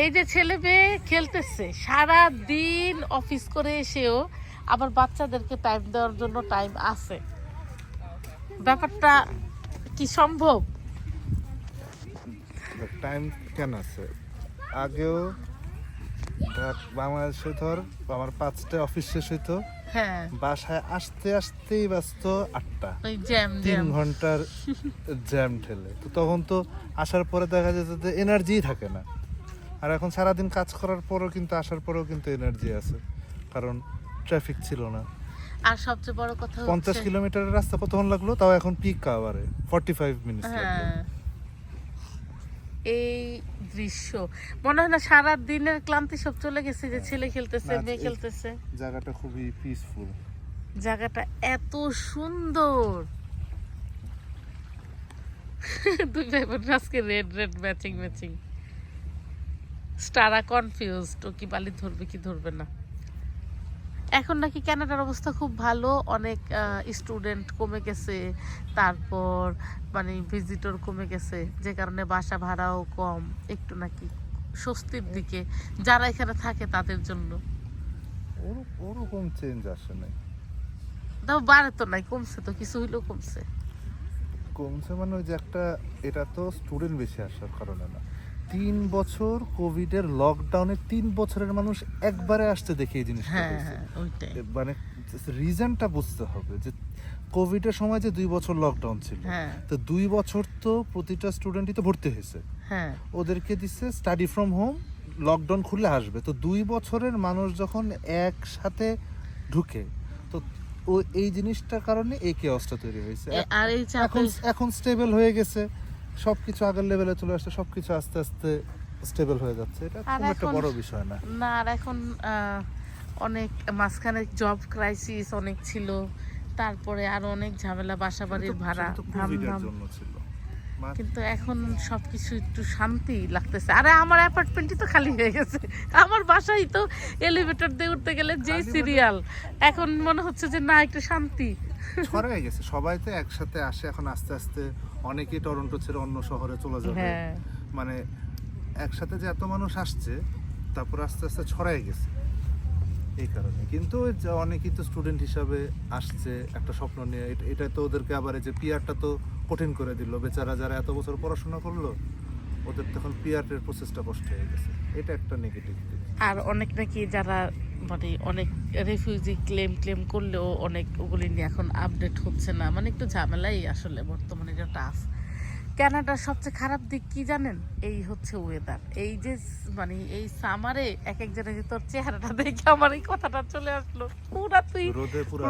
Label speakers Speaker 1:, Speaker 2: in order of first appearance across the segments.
Speaker 1: এই যে ছেলে মেয়ে খেলতেছে সারা দিন অফিস করে এসেও আবার বাচ্চাদেরকে টাইম দেওয়ার জন্য টাইম আছে। ব্যাপারটা কি সম্ভব?
Speaker 2: টাইম কেন আছে? আগেও বাংলাদেশে ধর আমার পাঁচটা অফিস শেষ হইতো।
Speaker 1: হ্যাঁ।
Speaker 2: বাসায় আসতে আসতেই ব্যস্ত আটটা।
Speaker 1: জ্যাম
Speaker 2: তিন ঘণ্টার জ্যাম ঠেলে। তো তখন তো আসার পরে দেখা যেত যে এনার্জিই থাকে না। আর এখন সারাদিন কাজ করার পরও কিন্তু আসার পরেও কিন্তু এনার্জি আছে কারণ ট্রাফিক ছিল না।
Speaker 1: আর সবচেয়ে বড় কথা
Speaker 2: পঞ্চাশ কিলোমিটারের রাস্তা কতক্ষণ লাগল? তাও এখন পিক আওয়ারে ফর্টি ফাইভ
Speaker 1: হ্যাঁ। এই দৃশ্য। মনে হয় না সারা দিনের ক্লান্তি সব চলে গেছে যে ছেলে খেলতেছে মেয়ে খেলতেছে।
Speaker 2: জায়গাটা খুবই পিসফুল
Speaker 1: জায়গাটা এত সুন্দর। দুই ভাই বোন আজকে রেড রেড ম্যাচিং ম্যাচিং স্টারা কনফিউজড ও কি বালি ধরবে কি ধরবে না। এখন নাকি ক্যানাডার অবস্থা খুব ভালো অনেক স্টুডেন্ট কমে গেছে তারপর মানে ভিজিটর কমে গেছে যে কারণে বাসা ভাড়াও কম একটু নাকি স্বস্তির দিকে যারা এখানে থাকে তাদের জন্য।
Speaker 2: ওর- ওরকম চেঞ্জ আসে নাই।
Speaker 1: তাও বাড়ে তো নাই কমছে তো কিছু হইলেও কমছে।
Speaker 2: কমছে মানে ওই যে একটা এটা তো স্টুডেন্ট বেশি আসার কারণে না। তিন বছর কোভিডের লকডাউনে তিন বছরের মানুষ একবারে আসতে দেখে এই জিনিসটা
Speaker 1: হ্যাঁ। হ্যাঁ
Speaker 2: মানে রিজনটা বুঝতে হবে যে কোভিডের সময় যে দুই বছর লকডাউন ছিল
Speaker 1: হ্যাঁ।
Speaker 2: তো দুই বছর তো প্রতিটা স্টুডেন্টই তো ভর্তি হয়েছে।
Speaker 1: হ্যাঁ।
Speaker 2: ওদেরকে দিচ্ছে স্টাডি ফ্রম হোম লকডাউন খুলে আসবে। তো দুই বছরের মানুষ যখন একসাথে ঢুকে তো ও এই জিনিসটার কারণে এই কেওসটা তৈরি হয়েছে।
Speaker 1: আর
Speaker 2: এখন এখন স্টেবল হয়ে গেছে। সবকিছু আগের লেভেলে চলে আসছে সবকিছু আস্তে আস্তে স্টেবল হয়ে যাচ্ছে। এটা খুব একটা বড় বিষয় না।
Speaker 1: না আর এখন অনেক মাঝখানে জব ক্রাইসিস অনেক ছিল তারপরে আরও অনেক ঝামেলা বাসা বাড়ির ভাড়া কিন্তু এখন সবকিছু একটু শান্তি লাগতেছে। আরে আমার অ্যাপার্টমেন্টই তো খালি হয়ে গেছে। আমার বাসায় তো এলিভেটর দিয়ে উঠতে গেলে যেই সিরিয়াল এখন মনে হচ্ছে যে না একটু শান্তি।
Speaker 2: ছড়াই গেছে। সবাই তো একসাথে আসে এখন আস্তে আস্তে অনেকেই টরন্টো ছেড়ে অন্য শহরে চলে যাবে।
Speaker 1: হ্যাঁ।
Speaker 2: মানে একসাথে যে এত মানুষ আসছে তারপর আস্তে আস্তে ছড়াই গেছে। এই কারণে। কিন্তু অনেকেই তো স্টুডেন্ট হিসাবে আসছে একটা স্বপ্ন নিয়ে। এটা- তো ওদেরকে আবার এই যে পিয়ারটা তো কঠিন করে দিল। বেচারা যারা এত বছর পড়াশোনা করল ওদের তখন পিয়ারের প্রসেসটা কষ্ট হয়ে গেছে। এটা একটা নেগেটিভ দিক।
Speaker 1: আর অনেক নাকি যারা মানে অনেক রেফিউজি ক্লেম ক্লেম করলেও অনেক ওগুলি নিয়ে এখন আপডেট হচ্ছে না। মানে একটু ঝামেলাই আসলে বর্তমানে এটা টাফ কানাডার সবচেয়ে খারাপ দিক কি জানেন? এই হচ্ছে ওয়েদার এই যে মানে এই সামারে এক একজনের যে তোর চেহারাটা দেখে আমার এই কথাটা চলে আসলো। পুরা তুই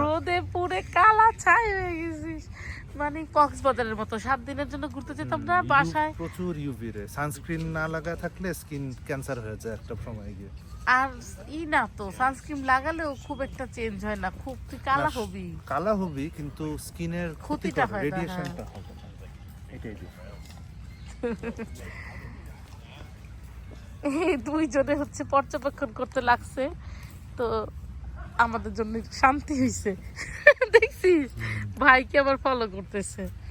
Speaker 2: রোদে পুরো।
Speaker 1: কালা ছাই হয়ে গেছিস। মানে কক্সবাজারের মতো। সাত দিনের জন্য ঘুরতে যেতাম না বাসায়।
Speaker 2: প্রচুর ইউভি রে। সানস্ক্রিন না লাগায় থাকলে স্কিন ক্যান্সার হয়ে যায় একটা সময় গিয়ে।
Speaker 1: আর ই না তো সানস্ক্রিন লাগালেও খুব একটা চেঞ্জ হয় না। খুব তুই কালা হবি।
Speaker 2: কালা হবি কিন্তু স্কিনের
Speaker 1: ক্ষতিটা হয়
Speaker 2: রেডিয়েশনটা হবে।
Speaker 1: দুইজনে হচ্ছে পর্যবেক্ষণ করতে লাগছে তো আমাদের জন্য শান্তি হয়েছে দেখছিস? ভাইকে আবার ফলো করতেছে?